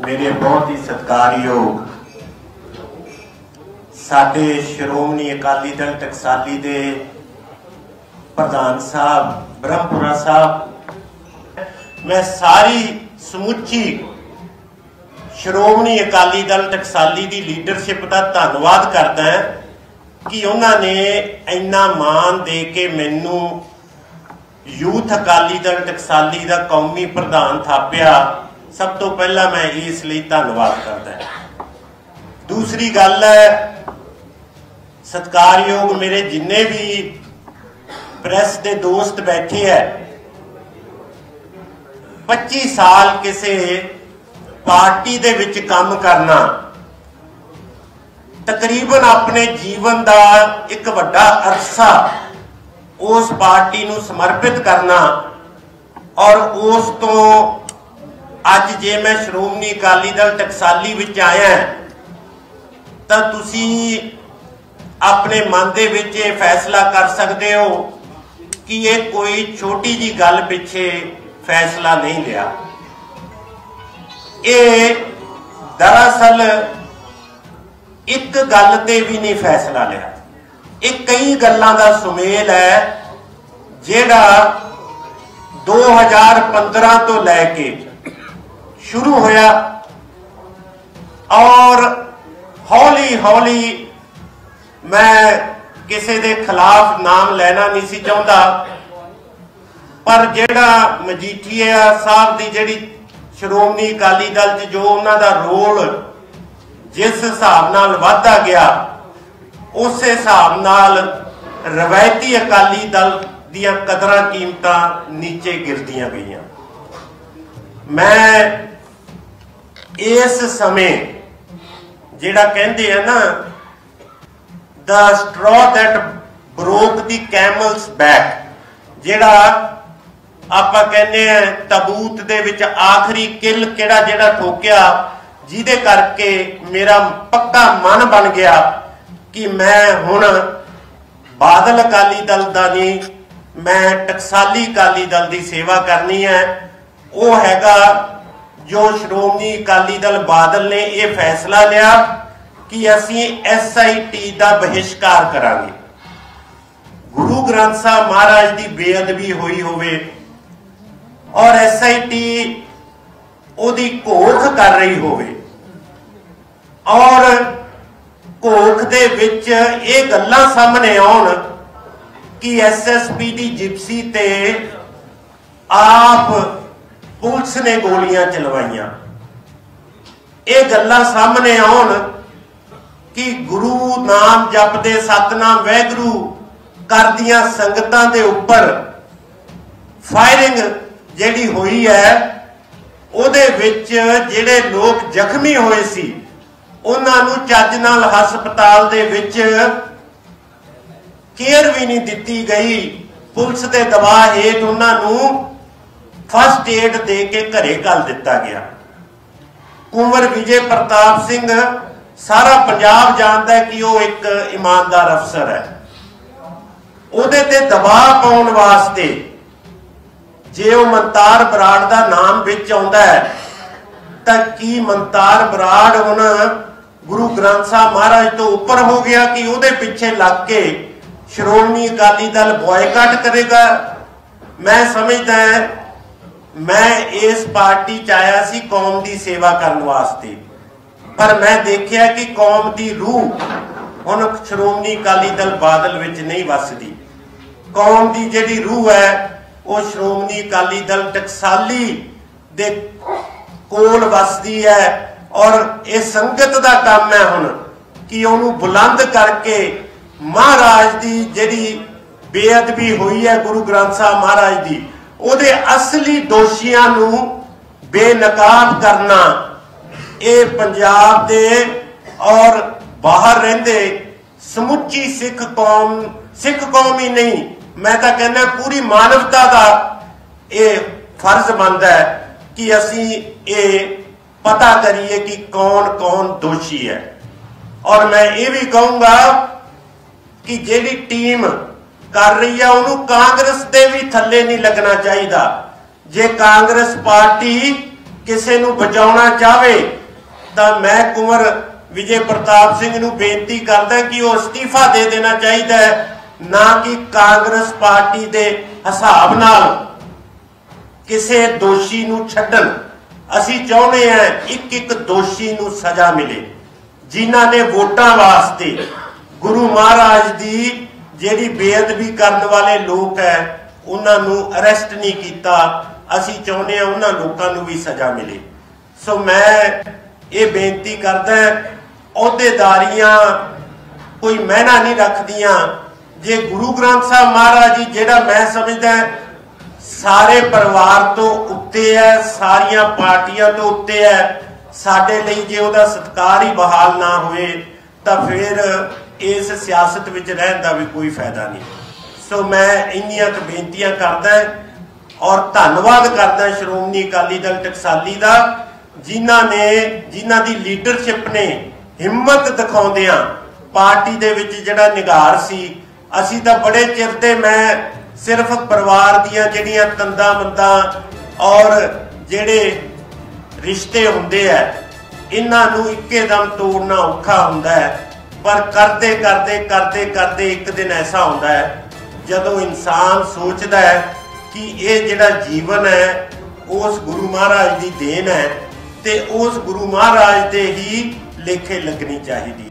ਮੇਰੇ ਬਹੁਤ ਹੀ ਸਤਿਕਾਰਯੋਗ ਸਾਡੇ ਸ਼੍ਰੋਮਣੀ ਅਕਾਲੀ ਦਲ ਟਕਸਾਲੀ ਦੇ ਪ੍ਰਧਾਨ ਸਾਹਿਬ, ਬ੍ਰਹਮਪੁਰਾ ਸਾਹਿਬ, ਮੈਂ ਸਾਰੀ ਸਮੁੱਚੀ ਸ਼੍ਰੋਮਣੀ ਅਕਾਲੀ ਦਲ ਟਕਸਾਲੀ ਦੀ ਲੀਡਰਸ਼ਿਪ ਦਾ ਧੰਨਵਾਦ ਕਰਦਾ ਹਾਂ ਕਿ ਉਹਨਾਂ ਨੇ ਇੰਨਾ ਮਾਣ ਦੇ ਕੇ ਮੈਨੂੰ ਯੂਥ ਅਕਾਲੀ ਦਲ ਟਕਸਾਲੀ ਦਾ ਕੌਮੀ ਪ੍ਰਧਾਨ ਥਾਪਿਆ। ਸਭ ਤੋਂ ਪਹਿਲਾਂ ਮੈਂ ਇਸ ਲਈ ਧੰਨਵਾਦ ਕਰਦਾ ਹਾਂ। ਦੂਸਰੀ ਗੱਲ ਹੈ, ਸਤਿਕਾਰਯੋਗ ਮੇਰੇ ਜਿੰਨੇ ਵੀ ਪ੍ਰੈਸ ਦੇ ਦੋਸਤ ਬੈਠੇ ਐ 25 ਸਾਲ ਕਿਸੇ ਪਾਰਟੀ ਦੇ ਵਿੱਚ ਕੰਮ ਕਰਨਾ ਤਕਰੀਬਨ ਆਪਣੇ ਜੀਵਨ ਦਾ ਇੱਕ ਵੱਡਾ ਅਰਸਾ ਉਸ ਪਾਰਟੀ ਨੂੰ ਸਮਰਪਿਤ ਕਰਨਾ ਔਰ ਉਸ ਤੋਂ ਅੱਜ ਜੇ ਮੈਂ ਸ਼੍ਰੋਮਣੀ ਅਕਾਲੀ ਦਲ ਟਕਸਾਲੀ ਵਿੱਚ ਆਇਆ ਤਾਂ ਤੁਸੀਂ ਆਪਣੇ ਮਨ ਦੇ ਵਿੱਚ ਇਹ ਫੈਸਲਾ ਕਰ ਸਕਦੇ ਹੋ ਕਿ ਇਹ ਕੋਈ ਛੋਟੀ ਜੀ ਗੱਲ ਪਿੱਛੇ ਫੈਸਲਾ ਨਹੀਂ ਲਿਆ। ਇਹ ਦਰਅਸਲ ਇੱਕ ਗੱਲ ਤੇ ਵੀ ਨਹੀਂ ਫੈਸਲਾ ਲਿਆ। ਇਹ ਕਈ ਗੱਲਾਂ ਦਾ ਸੁਮੇਲ ਹੈ, ਜਿਹੜਾ 2015 ਤੋਂ ਲੈ ਕੇ ਸ਼ੁਰੂ ਹੋਇਆ ਔਰ ਹੌਲੀ ਹੌਲੀ ਮੈਂ ਕਿਸੇ ਦੇ ਖਿਲਾਫ ਨਾਮ ਲੈਣਾ ਨਹੀਂ ਸੀ ਚਾਹੁੰਦਾ, ਪਰ ਜਿਹੜਾ ਮਜੀਠੀਆ ਸਾਹਿਬ ਦੀ ਜਿਹੜੀ ਸ਼੍ਰੋਮਣੀ ਅਕਾਲੀ ਦਲ 'ਚ ਜੋ ਉਹਨਾਂ ਦਾ ਰੋਲ ਜਿਸ ਹਿਸਾਬ ਨਾਲ ਵਾਧਾ ਗਿਆ, ਉਸੇ ਹਿਸਾਬ ਨਾਲ ਰਵਾਇਤੀ ਅਕਾਲੀ ਦਲ ਦੀਆਂ ਕਦਰਾਂ ਕੀਮਤਾਂ ਨੀਚੇ ਗਿਰਦੀਆਂ ਗਈਆਂ। ਮੈਂ ਇਸ ਸਮੇਂ ਜਿਹੜਾ ਕਹਿੰਦੇ ਆ ਨਾ, the straw that broke the camel's back, ਜਿਹੜਾ ਆਪਾਂ ਕਹਿੰਦੇ ਆ ਤਬੂਤ ਦੇ ਵਿੱਚ ਆਖਰੀ ਕਿਲ ਕਿਹੜਾ ਜਿਹੜਾ ਠੋਕਿਆ, ਜਿਹਦੇ ਕਰਕੇ ਮੇਰਾ ਪੱਕਾ ਮਨ ਬਣ ਗਿਆ ਕਿ ਮੈਂ ਹੁਣ ਬਾਦਲ ਅਕਾਲੀ ਦਲ ਦਾ ਨਹੀਂ, ਮੈਂ ਟਕਸਾਲੀ ਅਕਾਲੀ ਦਲ ਦੀ ਸੇਵਾ ਕਰਨੀ ਹੈ। ਉਹ ਹੈਗਾ ਜੋ ਸ਼੍ਰੋਮਣੀ ਅਕਾਲੀ ਦਲ ਬਾਦਲ ਨੇ ਇਹ ਫੈਸਲਾ ਲਿਆ ਕਿ ਅਸੀਂ ਐਸਆਈਟੀ ਦਾ ਬਹਿਸ਼ਕਾਰ ਕਰਾਂਗੇ। ਗੁਰੂ ਗ੍ਰੰਥ ਸਾਹਿਬ ਮਹਾਰਾਜ ਦੀ ਬੇਅਦਬੀ ਹੋਈ ਹੋਵੇ ਔਰ ਐਸਆਈਟੀ ਉਹਦੀ ਘੋਖ ਕਰ ਰਹੀ ਹੋਵੇ ਔਰ ਘੋਖ ਦੇ ਵਿੱਚ ਇਹ ਗੱਲਾਂ ਸਾਹਮਣੇ ਆਉਣ ਕਿ ਐਸਐਸਪੀ ਦੀ ਜਿਪਸੀ ਤੇ ਆਪ ਪੁਲਿਸ ਨੇ ਗੋਲੀਆਂ ਚਲਵਾਈਆਂ। ਇਹ ਗੱਲਾਂ ਸਾਹਮਣੇ ਆਉਣ ਕਿ ਗੁਰੂ ਨਾਮ ਜਪਦੇ ਸਤਨਾਮ ਵੈਗਰੂ ਕਰਦੀਆਂ ਸੰਗਤਾਂ ਦੇ ਉੱਪਰ ਫਾਇਰਿੰਗ ਜਿਹੜੀ ਹੋਈ ਹੈ, ਉਹਦੇ ਵਿੱਚ ਜਿਹੜੇ ਲੋਕ ਜ਼ਖਮੀ ਹੋਏ ਸੀ, ਉਹਨਾਂ ਨੂੰ ਚੱਜ ਨਾਲ ਹਸਪਤਾਲ ਦੇ ਵਿੱਚ ਕੇਅਰ ਵੀ ਨਹੀਂ ਦਿੱਤੀ ਗਈ। ਪੁਲਿਸ ਦੇ ਦਬਾਅ ਹੇਠ ਉਹਨਾਂ ਨੂੰ ਫਸਟ ਏਡ ਦੇ ਕੇ ਘਰੇ ਕੱਲ ਦਿੱਤਾ ਗਿਆ। ਕੁੰਵਰ ਵਿਜੇ ਪ੍ਰਤਾਪ ਸਿੰਘ, ਸਾਰਾ ਪੰਜਾਬ ਜਾਣਦਾ ਹੈ ਕਿ ਉਹ ਇੱਕ ਇਮਾਨਦਾਰ ਅਫਸਰ ਹੈ। ਉਹਦੇ ਤੇ ਦਬਾਅ ਪਾਉਣ ਵਾਸਤੇ ਜੇ ਉਹ ਮੰਤਾਰ ਬਰਾੜ ਦਾ ਨਾਮ ਵਿੱਚ ਆਉਂਦਾ ਹੈ, ਤਾਂ ਕੀ ਮੰਤਾਰ ਬਰਾੜ ਹੁਣ ਗੁਰੂ ਗ੍ਰੰਥ ਸਾਹਿਬ ਮਹਾਰਾਜ ਤੋਂ ਉੱਪਰ ਹੋ ਗਿਆ ਕਿ ਉਹਦੇ ਪਿੱਛੇ ਲੱਗ ਕੇ ਸ਼੍ਰੋਮਣੀ ਅਕਾਲੀ ਦਲ ਬॉयਕਾਟ ਕਰੇਗਾ? ਮੈਂ ਸਮਝਦਾ ਮੈਂ ਇਸ ਪਾਰਟੀ ਚ ਆਇਆ ਸੀ ਕੌਮ ਦੀ ਸੇਵਾ ਕਰਨ ਵਾਸਤੇ। ਪਰ ਮੈਂ ਦੇਖਿਆ ਕਿ ਕੌਮ ਦੀ ਰੂਹ ਹੁਣ ਸ਼੍ਰੋਮਣੀ ਅਕਾਲੀ ਦਲ ਬਾਦਲ ਵਿੱਚ ਨਹੀਂ ਵੱਸਦੀ। ਕੌਮ ਦੀ ਜਿਹੜੀ ਰੂਹ ਹੈ, ਉਹ ਸ਼੍ਰੋਮਣੀ ਅਕਾਲੀ ਦਲ ਟਕਸਾਲੀ ਦੇ ਕੋਲ ਵਸਦੀ ਹੈ ਔਰ ਇਹ ਸੰਗਤ ਦਾ ਕੰਮ ਹੈ ਹੁਣ ਕਿ ਉਹਨੂੰ ਬੁਲੰਦ ਕਰਕੇ ਮਹਾਰਾਜ ਦੀ ਜਿਹੜੀ ਬੇਅਦਬੀ ਹੋਈ ਹੈ ਗੁਰੂ ਗ੍ਰੰਥ ਸਾਹਿਬ ਮਹਾਰਾਜ ਦੀ ਉਹਦੇ ਅਸਲੀ ਦੋਸ਼ੀਆਂ ਨੂੰ ਬੇਨਕਾਬ ਕਰਨਾ। ਇਹ ਪੰਜਾਬ ਦੇ ਔਰ ਬਾਹਰ ਰਹਿੰਦੇ ਸਮੁੱਚੀ ਸਿੱਖ ਕੌਮ ਸਿੱਖ ਕੌਮ ਹੀ ਨਹੀਂ, ਮੈਂ ਤਾਂ ਕਹਿੰਦਾ ਪੂਰੀ ਮਾਨਵਤਾ ਦਾ ਇਹ ਫਰਜ਼ ਬਣਦਾ ਹੈ ਕਿ ਅਸੀਂ ਇਹ ਪਤਾ ਕਰੀਏ ਕਿ ਕੌਣ ਕੌਣ ਦੋਸ਼ੀ ਹੈ। ਔਰ ਮੈਂ ਇਹ ਵੀ ਕਹੂੰਗਾ ਕਿ ਜਿਹੜੀ ਟੀਮ ਕਰ ਰਹੀ ਹੈ ਉਹਨੂੰ ਕਾਂਗਰਸ ਦੇ ਵੀ ਥੱਲੇ ਨਹੀਂ ਲੱਗਣਾ ਚਾਹੀਦਾ। ਜੇ ਕਾਂਗਰਸ ਪਾਰਟੀ ਕਿਸੇ ਨੂੰ ਬਚਾਉਣਾ ਚਾਹਵੇ, ਤਾਂ ਮੈਂ ਕੁੰਵਰ ਵਿਜੇ ਪ੍ਰਤਾਪ ਸਿੰਘ ਨੂੰ ਬੇਨਤੀ ਕਰਦਾ ਕਿ ਉਹ ਅਸਤੀਫਾ ਦੇ ਦੇਣਾ ਚਾਹੀਦਾ ਹੈ, ਨਾ ਕਿ ਕਾਂਗਰਸ ਪਾਰਟੀ ਦੇ ਹਿਸਾਬ ਨਾਲ ਕਿਸੇ ਦੋਸ਼ੀ ਨੂੰ ਛੱਡਣ। ਅਸੀਂ ਚਾਹੁੰਦੇ ਹਾਂ ਇੱਕ ਇੱਕ ਦੋਸ਼ੀ ਨੂੰ ਸਜ਼ਾ ਮਿਲੇ, ਜਿਨ੍ਹਾਂ ਨੇ ਵੋਟਾਂ ਵਾਸਤੇ ਗੁਰੂ ਮਹਾਰਾਜ ਦੀ ਜਿਹੜੀ ਬੇਅਦਬੀ ਕਰਨ ਵਾਲੇ ਲੋਕ ਹੈ, ਉਹਨਾਂ ਨੂੰ ਅਰੈਸਟ ਨਹੀਂ ਕੀਤਾ। ਅਸੀਂ ਚਾਹੁੰਦੇ ਹਾਂ ਉਹਨਾਂ ਲੋਕਾਂ ਨੂੰ ਵੀ ਸਜ਼ਾ ਮਿਲੇ। ਸੋ ਮੈਂ ਇਹ ਬੇਨਤੀ ਕਰਦਾ ਅਹੁਦੇਦਾਰੀਆਂ ਕੋਈ ਮਹਿਨਾ ਨਹੀਂ ਰੱਖਦੀਆਂ। ਜੇ ਗੁਰੂ ਗ੍ਰੰਥ ਸਾਹਿਬ ਮਹਾਰਾਜ ਜੀ, ਜਿਹੜਾ ਮੈਂ ਸਮਝਦਾ ਸਾਰੇ ਪਰਿਵਾਰ ਤੋਂ ਉੱਤੇ ਹੈ, ਸਾਰੀਆਂ ਪਾਰਟੀਆਂ ਤੋਂ ਉੱਤੇ ਹੈ, ਸਾਡੇ ਲਈ ਜੇ ਉਹਦਾ ਸਤਕਾਰ ਹੀ ਬਹਾਲ ਨਾ ਹੋਵੇ, ਤਾਂ ਫਿਰ ਇਸ ਸਿਆਸਤ ਵਿੱਚ ਰਹਿਣ ਦਾ ਵੀ ਕੋਈ ਫਾਇਦਾ ਨਹੀਂ। ਸੋ ਮੈਂ ਇੰਨੀਆਂ ਕੁ ਬੇਨਤੀਆਂ ਕਰਦਾ ਔਰ ਧੰਨਵਾਦ ਕਰਦਾ ਸ਼੍ਰੋਮਣੀ ਅਕਾਲੀ ਦਲ ਟਕਸਾਲੀ ਦਾ, ਜਿਨ੍ਹਾਂ ਨੇ, ਜਿਨ੍ਹਾਂ ਦੀ ਲੀਡਰਸ਼ਿਪ ਨੇ ਹਿੰਮਤ ਦਿਖਾਉਂਦਿਆਂ ਪਾਰਟੀ ਦੇ ਵਿੱਚ ਜਿਹੜਾ ਨਿਗਾਰ ਸੀ, ਅਸੀਂ ਤਾਂ ਬੜੇ ਚਿਰ ਤੇ ਮੈਂ ਸਿਰਫ ਪਰਿਵਾਰ ਦੀਆਂ ਜਿਹੜੀਆਂ ਤੰਦਾਂ ਮੰਦਾਂ ਔਰ ਜਿਹੜੇ ਰਿਸ਼ਤੇ ਹੁੰਦੇ ਆ, ਇਹਨਾਂ ਨੂੰ ਇੱਕੇ ਦਮ ਤੋੜਨਾ ਔਖਾ ਹੁੰਦਾ ਹੈ। ਪਰ ਕਰਦੇ ਕਰਦੇ ਕਰਦੇ ਕਰਦੇ ਇੱਕ ਦਿਨ ਐਸਾ ਹੁੰਦਾ ਹੈ, ਜਦੋਂ ਇਨਸਾਨ ਸੋਚਦਾ ਹੈ ਕਿ ਇਹ ਜਿਹੜਾ ਜੀਵਨ ਹੈ, ਉਸ ਗੁਰੂ ਮਹਾਰਾਜ ਦੀ ਦੇਣ ਹੈ ਤੇ ਉਸ ਗੁਰੂ ਮਹਾਰਾਜ ਦੇ ਹੀ ਲੇਖੇ ਲੱਗਣੀ ਚਾਹੀਦੀ